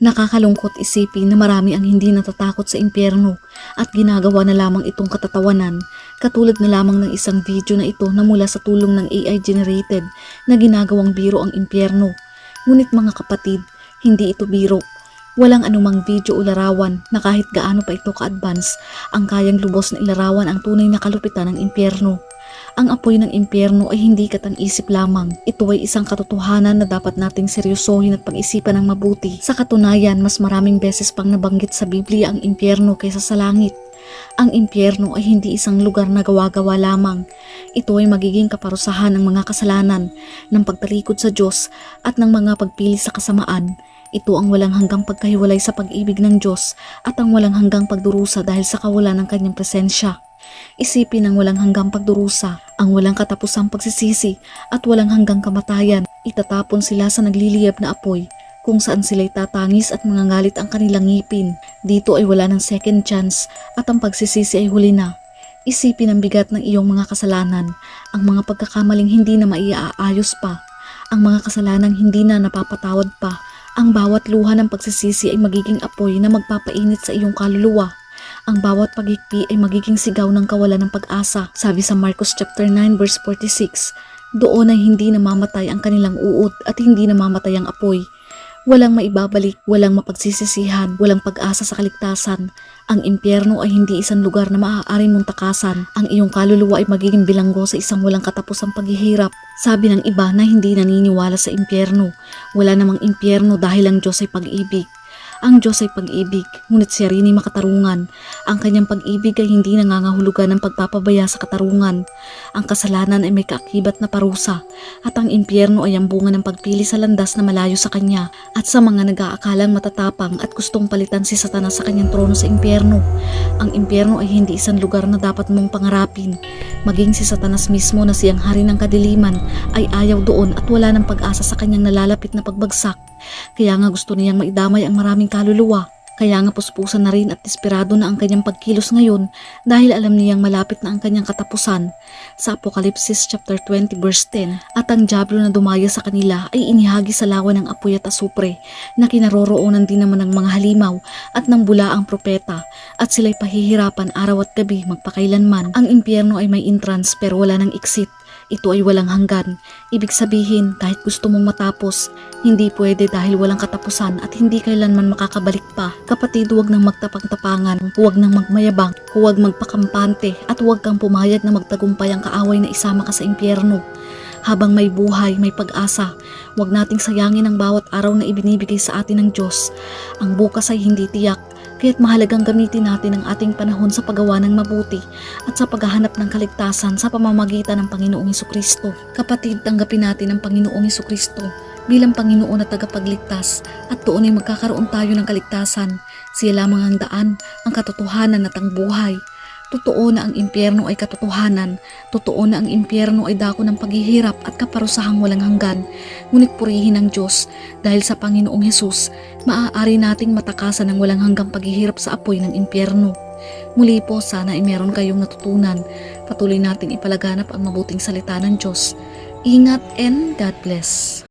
Nakakalungkot isipin na marami ang hindi natatakot sa impyerno at ginagawa na lamang itong katatawanan katulad na lamang ng isang video na ito na mula sa tulong ng AI generated na ginagawang biro ang impyerno. Ngunit mga kapatid, hindi ito biro. Walang anumang video o larawan na kahit gaano pa ito ka-advance ang kayang lubos na ilarawan ang tunay na kalupitan ng impyerno. Ang apoy ng impyerno ay hindi katang-isip lamang. Ito ay isang katotohanan na dapat nating seryosohin at pag-isipan ng mabuti. Sa katunayan, mas maraming beses pang nabanggit sa Biblia ang impyerno kaysa sa langit. Ang impyerno ay hindi isang lugar na gawa-gawa lamang. Ito ay magiging kaparusahan ng mga kasalanan, ng pagtalikod sa Diyos at ng mga pagpili sa kasamaan. Ito ang walang hanggang pagkahiwalay sa pag-ibig ng Diyos at ang walang hanggang pagdurusa dahil sa kawalan ng kanyang presensya. Isipin ang walang hanggang pagdurusa, ang walang katapusang pagsisisi at walang hanggang kamatayan. Itatapon sila sa nagliliyab na apoy kung saan sila'y tatangis at mangangalit ang kanilang ngipin. Dito ay wala ng second chance at ang pagsisisi ay huli na. Isipin ang bigat ng iyong mga kasalanan, ang mga pagkakamaling hindi na maiaayos pa, ang mga kasalanang hindi na napapatawad pa. Ang bawat luha ng pagsisisi ay magiging apoy na magpapainit sa iyong kaluluwa. Ang bawat paghikpi ay magiging sigaw ng kawalan ng pag-asa. Sabi sa Marcos chapter 9 verse 46, doon ay hindi namamatay ang kanilang uod at hindi namamatay ang apoy. Walang maibabalik, walang mapagsisisihan, walang pag-asa sa kaligtasan. Ang impyerno ay hindi isang lugar na maaari mong takasan. Ang iyong kaluluwa ay magiging bilanggo sa isang walang katapusang paghihirap. Sabi ng iba na hindi naniniwala sa impyerno. Wala namang impyerno dahil ang Diyos ay pag-ibig. Ang Diyos ay pag-ibig, ngunit siya rin ay makatarungan. Ang kanyang pag-ibig ay hindi nangangahulugan ng pagpapabaya sa katarungan. Ang kasalanan ay may kaakibat na parusa, at ang impyerno ay ang bunga ng pagpili sa landas na malayo sa kanya, at sa mga nag-aakalang matatapang at gustong palitan si Satanas sa kanyang trono sa impyerno. Ang impyerno ay hindi isang lugar na dapat mong pangarapin. Maging si Satanas mismo na siyang hari ng kadiliman ay ayaw doon at wala ng pag-asa sa kanyang nalalapit na pagbagsak. Kaya nga gusto niyang maidamay ang maraming kaluluwa. Kaya nga puspusan na rin at desperado na ang kanyang pagkilos ngayon dahil alam niyang malapit na ang kanyang katapusan. Sa Apokalipsis chapter 20 verse 10, at ang Diablo na dumaya sa kanila ay inihagi sa lawan ng apoy at asupre na kinaroroonan din naman ng mga halimaw at ng bulaang propeta at sila'y pahihirapan araw at gabi magpakailanman. Ang impyerno ay may entrance pero wala ng exit. Ito ay walang hanggan. Ibig sabihin, kahit gusto mong matapos, hindi pwede dahil walang katapusan at hindi kailanman makakabalik pa. Kapatid, huwag nang magtapang-tapangan, huwag nang magmayabang, huwag magpakampante, at huwag kang pumayag na magtagumpay ang kaaway na isama ka sa impyerno. Habang may buhay, may pag-asa, huwag nating sayangin ang bawat araw na ibinibigay sa atin ng Diyos. Ang bukas ay hindi tiyak, kaya't mahalagang gamitin natin ang ating panahon sa paggawa ng mabuti at sa paghahanap ng kaligtasan sa pamamagitan ng Panginoong Kristo. Kapatid, tanggapin natin ang Panginoong Kristo bilang Panginoon at tagapagligtas at doon ay magkakaroon tayo ng kaligtasan. Siya lamang ang daan, ang katotohanan at ang buhay. Totoo na ang impyerno ay katotohanan. Totoo na ang impyerno ay dako ng paghihirap at kaparusahang walang hanggan. Ngunit purihin ang Diyos dahil sa Panginoong Hesus, maaari nating matakasan ang walang hanggang paghihirap sa apoy ng impyerno. Muli po sana ay meron kayong natutunan. Patuloy nating ipalaganap ang mabuting salita ng Diyos. Ingat and God bless.